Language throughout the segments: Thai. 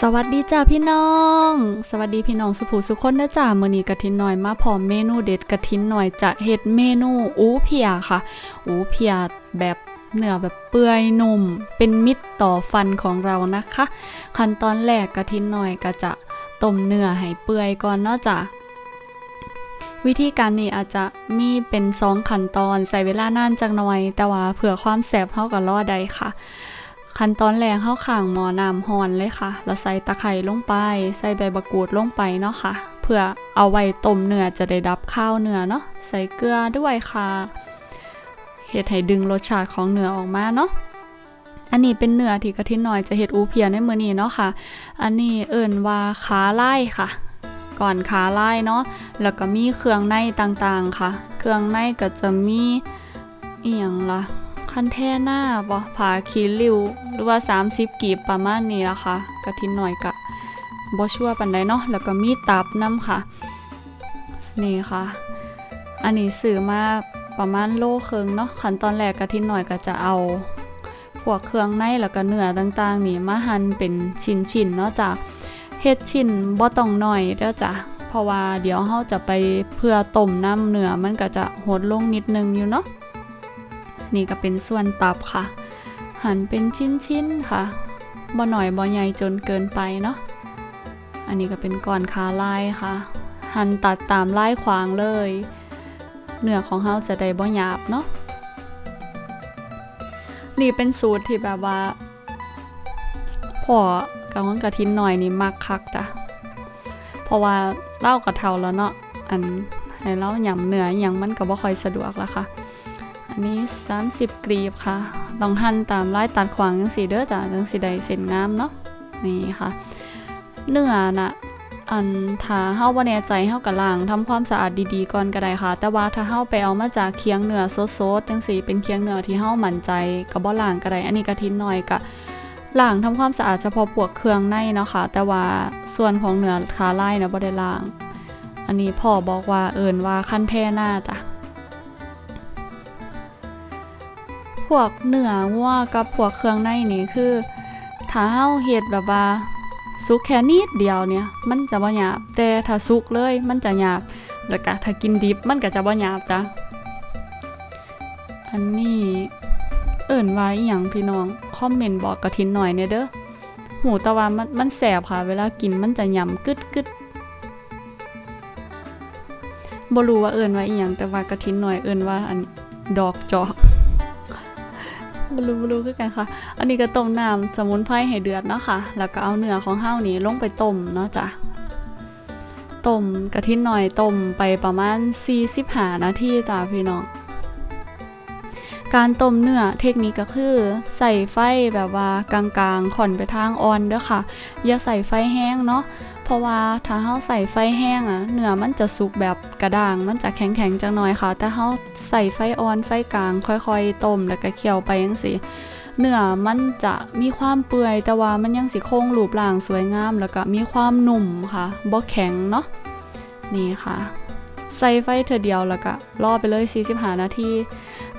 สวัสดีจ้าพี่น้อง สวัสดีพี่น้องสุภูสุคนนะจ้ามื้อนี้กะทินหน่อยมาพร้อมเมนูเด็ดกะทินหน่อยจะเฮ็ดเมนูอูเพียค่ะ อูเพียแบบเนื้อแบบเปื่อยนุ่ม เป็นมิตรต่อฟันของเรานะคะ ขั้นตอนแรกกะทินหน่อยก็จะต้มเนื้อให้เปื่อยก่อนเนาะจ้ะวิธีการนี้อาจจะมีเป็นสองขั้นตอนใส่เวลานานจังหน่อย แต่ว่าเผื่อความแสบเฮาก็รอได้ค่ะ ขั้นตอนแรกเข้าข่างหมอน้ำฮอนเลยค่ะ แล้วใส่ตะไคร้ลงไป ใส่ใบมะกูดลงไปเนาะค่ะ เพื่อเอาไว้ต้มเนื้อจะได้ดับข้าวเนื้อเนาะ ใส่เกลือด้วยค่ะเฮ็ดให้ดึงรสชาติของเนื้อออกมาเนาะอันนี้เป็นเนื้อที่กะทิหน่อยจะเฮ็ดอูเพียในมือนี้เนาะค่ะ อันนี้เอิ่นว่าขาไล่ค่ะ ก่อนขาไล่เนาะ แล้วก็มีเครื่องในต่างๆค่ะ เครื่องในก็จะมีเอียงล่ะ คันแท่หน้าบ่ผาคีริวหรือว่า 30 กีบประมาณนี้ละค่ะกะทินหน่อยกะบ่ชั่วปานใดเนาะแล้วก็มีตับน้ำค่ะ นี่ค่ะ อันนี้ซื้อมาประมาณโลเครึ่งเนาะขั้นตอนแรกกะทินหน่อยก็จะเอาพวกเครื่องในแล้วก็เนื้อต่างๆ นี่มาหั่นเป็นชิ้นๆเนาะจ้ะเฮ็ดชิ้นบ่ต้องหน้อยเด้อจ้ะเพราะว่าเดี๋ยวเฮาจะไปเพื่อต้มน้ำเนื้อมันก็จะหดลงนิดนึงอยู่เนาะ นี่ก็เป็นส่วนตับค่ะ หั่นเป็นชิ้นๆค่ะบ่หน่อยบ่ใหญ่จนเกินไปเนาะอันนี้ก็เป็นก่อนขาลายค่ะ หั่นตัดตามลายขวางเลยเนื้อของเฮาจะได้บ่หยาบเนาะนี่เป็นสูตรที่แบบว่าพ่อกับของกะทินหน่อยนี่มักคักจ้ะเพราะว่าเล่ากระเทาแล้วเนาะอันให้เล่าหยำเนื้ออย่างมันก็บ่ค่อยสะดวกละค่ะ อันนี้ 30 กรีบค่ะ ต้องหั่นตามลายตัดขวางจังสีเด้อจ้ะจังสีได้เส้นงามเนาะนี่ค่ะ เนื้อน่ะอันถ้าเฮาบ่แน่ใจเฮาก็ล้างทำความสะอาดดีๆก่อนก็ได้ค่ะ แต่ว่าถ้าเฮาไปเอามาจากเคียงเนื้อสดๆจังสีเป็นเคียงเนื้อที่เฮามั่นใจก็บ่ล้างก็ได้อันนี้กะทิน้อยก็ล้างทำความสะอาดเฉพาะพวกเครื่องในเนาะค่ะ แต่ว่าส่วนของเนื้อขาไลายนะบ่ได้ล้าง อันนี้พ่อบอกว่าเอิ้นว่าคั้นแท่หน้าจ้ะ วกเนื้อวัวกับพวกเครื่องในนี่คือถ้าเฮาเฮ็ดแบบว่าสุกแค่นิดเดียวเนี่ยมันจะบ่หยาบแต่ถ้าสุกเลยมันจะหยาบแล้วก็ถ้ากินดิบมันก็จะบ่หยาบจ้ะอันนี้เอิ่นว่าอีหยังพี่น้องคอมเมนต์บอกกระทินหน่อยเนี่ยเด้อหูตะว่ามันมันแสบค่ะ เวลากินมันจะยำกึดกึดบ่รู้ว่าเอิ่นว่าอีหยังแต่ว่ากระทินหน่อยเอิ่นว่าอันดอกจอก บลูบลูคือกันค่ะ อันนี้ก็ต้มน้ำสมุนไพรให้เดือดเนาะค่ะ แล้วก็เอาเนื้อของเฮานี้ลงไปต้มเนาะจ้ะต้มกะทิหน่อยต้มไปประมาณ 45 นาทีจ้ะพี่น้อง การต้มเนื้อเทคนิคก็คือใส่ไฟแบบว่ากลางๆค่อนไปทางอ่อนเด้อค่ะ อย่าใส่ไฟแห้งเนาะ เพราะว่าถ้าเฮาใส่ไฟแห้งอะเนื้อมันจะสุกแบบกระด้าง มันจะแข็งๆจังหน่อยค่ะ แต่เฮาใส่ไฟอ่อนไฟกลาง ค่อยๆต้มแล้วก็เคี่ยวไปจังซี่เนื้อมันจะมีความเปื่อย แต่ว่ามันยังสิคงรูปร่างสวยงาม แล้วก็มีความนุ่มค่ะบ่แข็งเนาะนี่ค่ะ ใส่ไฟเธอเดียวแล้วก็รอไปเลย 45 นาที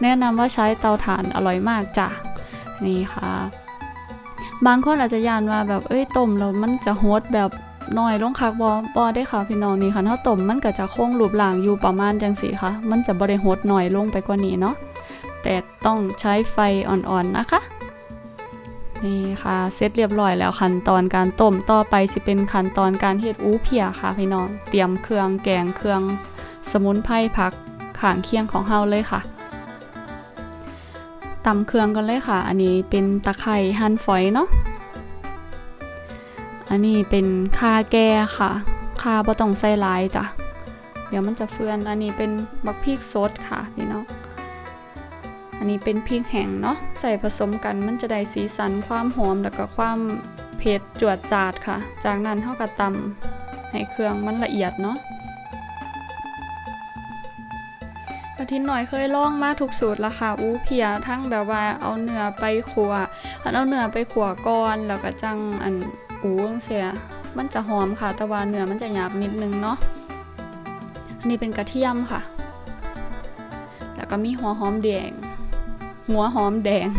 แนะนำว่าใช้เตาถ่านอร่อยมากจ้ะนี่ค่ะ บางคนอาจจะยานว่าแบบเอ้ยต้มแล้วมันจะโฮดแบบ น้อยลงคักบ่บ่ได้ค่ะพี่น้องนี่ค่ะถ้าต้มมันก็จะโค้งรูปร่างอยู่ประมาณจังสีค่ะ มันจะบ่ได้โฮดน้อยลงไปกว่านี้เนาะแต่ต้องใช้ไฟอ่อนๆนะคะ นี่ค่ะเสร็จเรียบร้อยแล้วขั้นตอนการต้มต่อไปสิเป็นขั้นตอนการเฮ็ดอูเพียค่ะพี่น้องเตรียมเครื่องแกงเครื่องสมุนไพรผักข้างเคียงของเฮาเลยค่ะตำเครื่องกันเลยค่ะ อันนี้เป็นตะไคร้หั่นฝอยเนาะ อันนี้เป็นคาแก่ค่ะคาบ่ต้องใส่ลายจ้ะ เดี๋ยวมันจะเฟือน อันนี้เป็นบักพริกสดค่ะพี่น้องอันนี้เป็นพริกแห้งเนาะ ใส่ผสมกันมันจะได้สีสันความหอมแล้วก็ความเผ็ดจวดจาดค่ะ จากนั้นเท่ากับตำให้เครื่องมันละเอียดเนาะกะทิหน่อยเคยลองมาทุกสูตรละค่ะอู้เพียทั้งแบบว่าเอาเนื้อไปขัวอันเอาเนื้อไปขัวก่อนแล้วก็จังอัน อูเสียมันจะหอมค่ะ แต่ว่าเนื้อมันจะหยาบนิดนึงเนาะ อันนี้เป็นกระเทียมค่ะ แล้วก็มีหัวหอมแดง หัวหอมแดง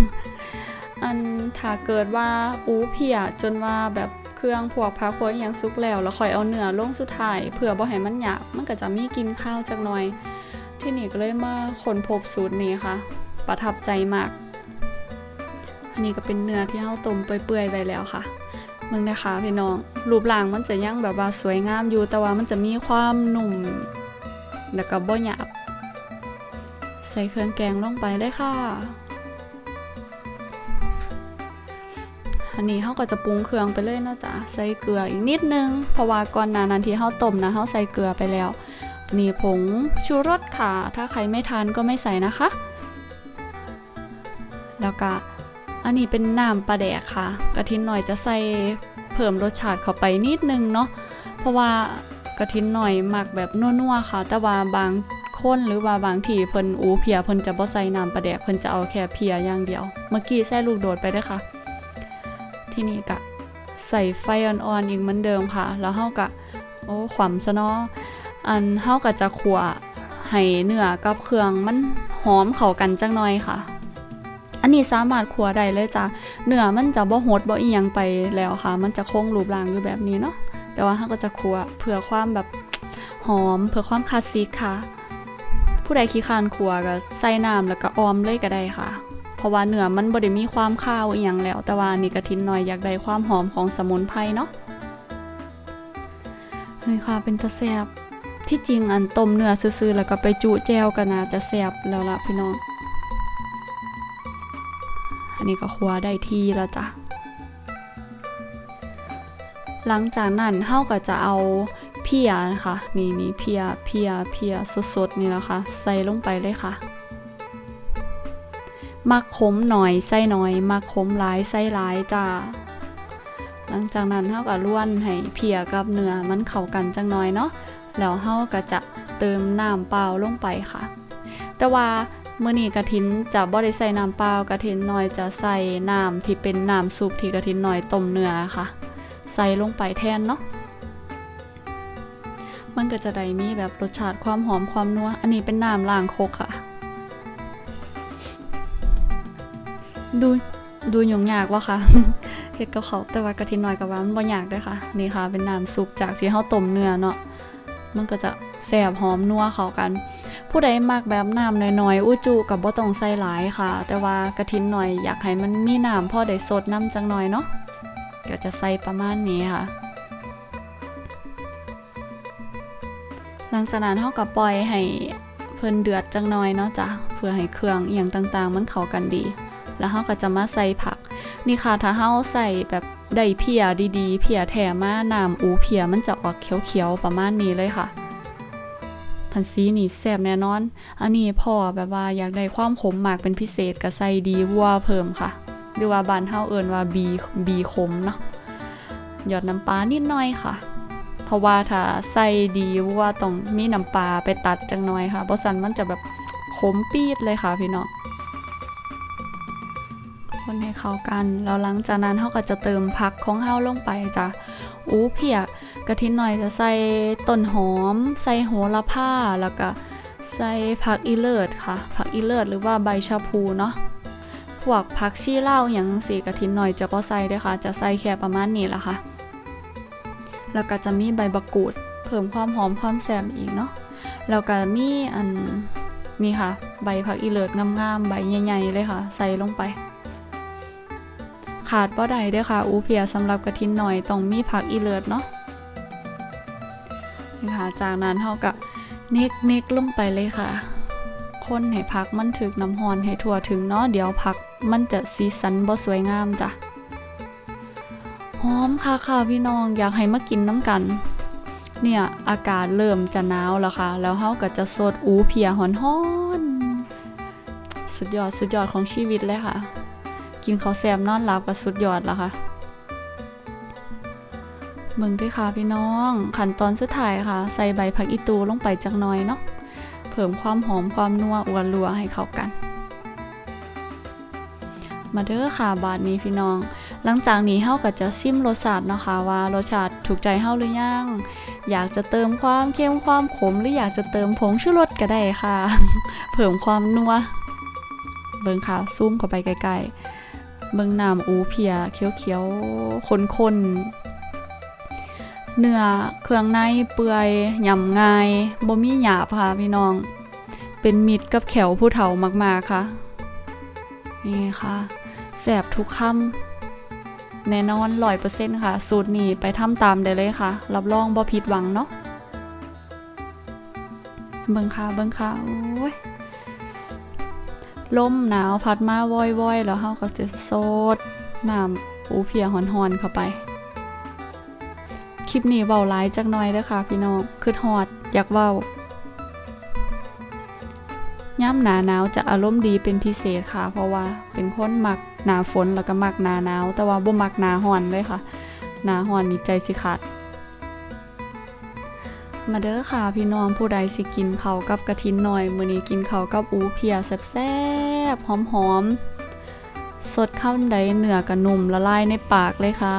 อันถ้าเกิดว่าอูเพียจนว่าแบบเครื่องพวกผักพวกอหยังสุกแล้ว แล้วค่อยเอาเนื้อลงสุดท้ายเพื่อบ่ให้มันหยาบ มันก็จะมีกินข้าวจักหน่อย ที่นี่ก็เลยมาค้นพบสูตรนี้ค่ะ ประทับใจมาก อันนี้ก็เป็นเนื้อที่เฮาต้มเปื่อยๆไว้แล้วค่ะ มึงนะคะพี่น้อง รูปร่างมันจะยังแบบว่าสวยงามอยู่ แต่ว่ามันจะมีความหนุ่ม แล้วก็บ่หยาบ ใส่เครื่องแกงลงไปเลยค่ะ อันนี้เฮาก็จะปรุงเครื่องไปเลยนะจ๊ะ ใส่เกลืออีกนิดนึง เพราะว่าก่อนหน้านั้นที่เฮาต้มนะเฮาใส่เกลือไปแล้วนี่ผงชูรสค่ะ ถ้าใครไม่ทานก็ไม่ใส่นะคะ แล้วก็ อันนี้เป็นน้ำปลาแดกค่ะกระทินหน่อยจะใส่เพิ่มรสชาติเข้าไปนิดนึงเนาะเพราะว่ากระทินหน่อยหมักแบบนัวๆค่ะ แต่ว่าบางคนหรือว่าบางทีเพิ่นอูเพียเพิ่นจะบ่ใส่น้ำปลาแดกเพิ่นจะเอาแค่เพียอย่างเดียว เมื่อกี้ใส่ลูกโดดไปเด้วยค่ะ ที่นี่ก็ใส่ไฟอ่อนๆอีกเหมือนเดิมค่ะ แล้วเฮาก็โอ้ขวำซะเนาะอันเฮาก็จะขัวให้เนื้อกับเครื่องมันหอมเข้ากันจังหน่อยค่ะ อันนี้สามารถขัวได้เลยจ้ะเนื้อมันจะบ่หดบ่อียงไปแล้วค่ะ มันจะคงรูปร่างอยู่แบบนี้เนาะแต่ว่าเฮาก็จะขัวเพื่อความแบบหอมเพื่อความคลาสสิกค่ะ ผู้ใดขี้คานขัวก็ใส่น้ำแล้วก็ออมเลยก็ได้ค่ะ เพราะว่าเนื้อมันบ่ได้มีความคาวอีหยังแล้ว แต่ว่านี่กระทินหน่อยอยากได้ความหอมของสมุนไพรเนาะนี่ค่ะเป็นตะแซบที่จริงอันต้มเนื้อซื่อๆแล้วก็ไปจุแจวกันนะจะแซบแล้วล่ะพี่น้อง นนี้ก็คัวได้ที่แล้วจ้ะ หลังจากนั้นเฮาก็จะเอาเพียนะคะนี่นี่เพียเพียเพียสดๆนี่นะคะใส่ลงไปเลยค่ะมักขมหน่อยใส่หน่อยมักขมหลายใส่หลายจ้าหลังจากนั้นเฮาก็ล้วนให้เพียกับเนื้อมันเข้ากันจังหน่อยเนาะแล้วเฮาก็จะเติมน้ำเปล่าลงไปค่ะ แต่ว่า เมื้อนี้กะทินจะบ่ได้ใส่น้ำเปล่ากะทินน้อยจะใส่น้ำที่เป็นน้ำซุปที่กะทินน้อยต้มเนื้อค่ะ ใส่ลงไปแทนเนาะมันก็จะได้มีแบบรสชาติความหอมความนัว อันนี้เป็นน้ำล้างโคกค่ะ ดูดูยุ่งยากวะคะเฮ็ดกับเขาแต่ว่ากะทิน้อยกับว่ามันบ่ยากด้วยค่ะ นี่ค่ะ เป็นน้ำซุปจากที่เฮาต้มเนื้อเนาะมันก็จะแซบหอมนัวเข้ากัน ผู้ใดมักแบบน้ำน้อยๆ อู้จูกับบ่ต้องใส่หลายค่ะ แต่ว่ากระทินหน่อยอยากให้มันมีน้ำพอได้สดน้ำจังหน่อยเนาะก็จะใส่ประมาณนี้ค่ะ หลังจากนั้นเฮาก็ปล่อยให้เพิ่นเดือดจังหน่อยเนาะจ้ะเพื่อให้เครื่องอียงต่างๆ มันเข้ากันดี แล้วเฮาก็จะมาใส่ผัก นี่ค่ะถ้าเฮาใส่แบบได้เพียดีๆ เพียแถมาน้ำอูเพียมันจะออกเขียวๆประมาณนี้เลยค่ะ พันซีนี่แซ่บแน่นอน อันนี้พ่อแบบว่าอยากได้ความขมมากเป็นพิเศษก็ใส่ดีวัวเพิ่มค่ะ หรือว่าบานเฮาเอิ้นว่าบีบีขมเนาะหยอดน้ำปลานิดหน่อยค่ะ เพราะว่าถ้าใส่ดีวัวต้องมีน้ำปลาไปตัดจังหน่อยค่ะเพราะสันมันจะแบบขมปีดเลยค่ะพี่น้องคนให้เข้ากันแล้วหลังจากนั้นเฮาก็จะเติมผักของเฮาลงไปจ้ะอู้เพีย กะทินหน่อยจะใส่ต้นหอม ใส่โหระพาแล้วก็ใส่ผักอีเลิศค่ะ ผักอีเลิศหรือว่าใบชะพูเนาะพวกผักชีเล่าอย่างสีกะทินหน่อยจะก็ใส่ด้วยค่ะ จะใส่แค่ประมาณนี้แหละค่ะ แล้วก็จะมีใบบักกูด เพิ่มความหอมความแซ่บอีกเนาะแล้วก็มีอันนี่ค่ะ ใบผักอีเลิศงามๆใบใหญ่ๆเลยค่ะ ใส่ลงไป ขาดบ่ได้ด้อค่ะ อูเพียสำหรับกะทินหน่อยต้องมีผักอีเลิศเนาะ นี่ค่ะจากนั้นเฮาก็เนกเนกลงไปเลยค่ะ คนให้ผักมันถึกน้ำฮอนให้ทั่วถึงเนาะเดี๋ยวผักมันจะสีสันบ่สวยงามจ้ะหอมค่ะค่ะพี่น้องอยากให้มากินน้ำกัน เนี่ยอากาศเริ่มจะหนาวแล้วค่ะ แล้วเฮาก็จะสดอูเพียหอนๆสุดยอดสุดยอดของชีวิตเลยค่ะ กินข้าวแซมนอนหลับก็สุดยอดแล้วค่ะ เบิ่งด้วยค่ะพี่น้อง ขั้นตอนสุดท้ายค่ะ ใส่ใบผักอีตูลงไปจักหน่อยเนาะเพิ่มความหอมความนัวอวนรัวให้เข้ากัน มาเด้อค่ะบาดนี้พี่น้อง หลังจากนี้เฮาก็จะชิมรสชาติเนาะค่ะว่ารสชาติถูกใจเฮาหรือยังอยากจะเติมความเข้มความขมหรืออยากจะเติมผงชูรสก็ได้ค่ะ เพิ่มความนัวเบิ่งค่ะซูมเข้าไปใกล้ๆเบิ่งน้ำอูเพียเขียวๆคนๆ เนื้อเครื่องในเปื่อยยำง่ายบ่มีหยาบค่ะพี่น้อง เป็นมิตรกับแขวผู้เฒ่ามากๆค่ะ นี่ค่ะแสบทุกคำแน่นอนร้อยเปอร์เซ็นต์ค่ะ สูตรนี้ไปทำตามได้เลยค่ะ รับรองบ่ผิดหวังเนาะเบิ่งค่ะเบิ่งค่ะโอ้ยลมหนาวพัดมาว่อยๆ แล้วเฮาก็จะโซดน้ำปูเพียหอนๆเข้าไป ลิปนี้เว้าหลายจักหน่อยเด้อค่ะ พี่น้องคือฮอด อยากเว้าย่ำหนาหนาวจะอารมณ์ดีเป็นพิเศษค่ะ เพราะว่าเป็นคนมักหนาฝนแล้วก็มักหนาหนาว แต่ว่าบ่มักหนาฮอนเลยค่ะหนาฮอนนี่ใจสิขาดมาเด้อค่ะพี่น้องผู้ใดสิกินเขากับกระทินหน่อยมื้อนี้กินเขากับอูเพียแซ่บๆหอมๆสดข้าวใดเหนือกระนุ่มละลายในปากเลยค่ะ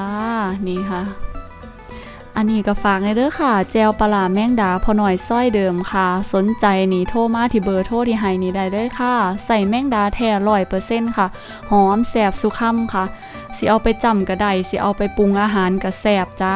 นี่ค่ะ อันนี้ก็ฝากในเด้อค่ะ แจวปลาแมงดาพอหน่อยส้อยเดิมค่ะ สนใจนี่โทรมาที่เบอร์โทรที่ให้นี้ได้เลยค่ะ ใส่แมงดาแท้ร้อยเปอร์เซ็นต์ค่ะ หอมแสบสุขำค่ะสิเอาไปจำกระไดสิเอาไปปรุงอาหารก็แสบจ้า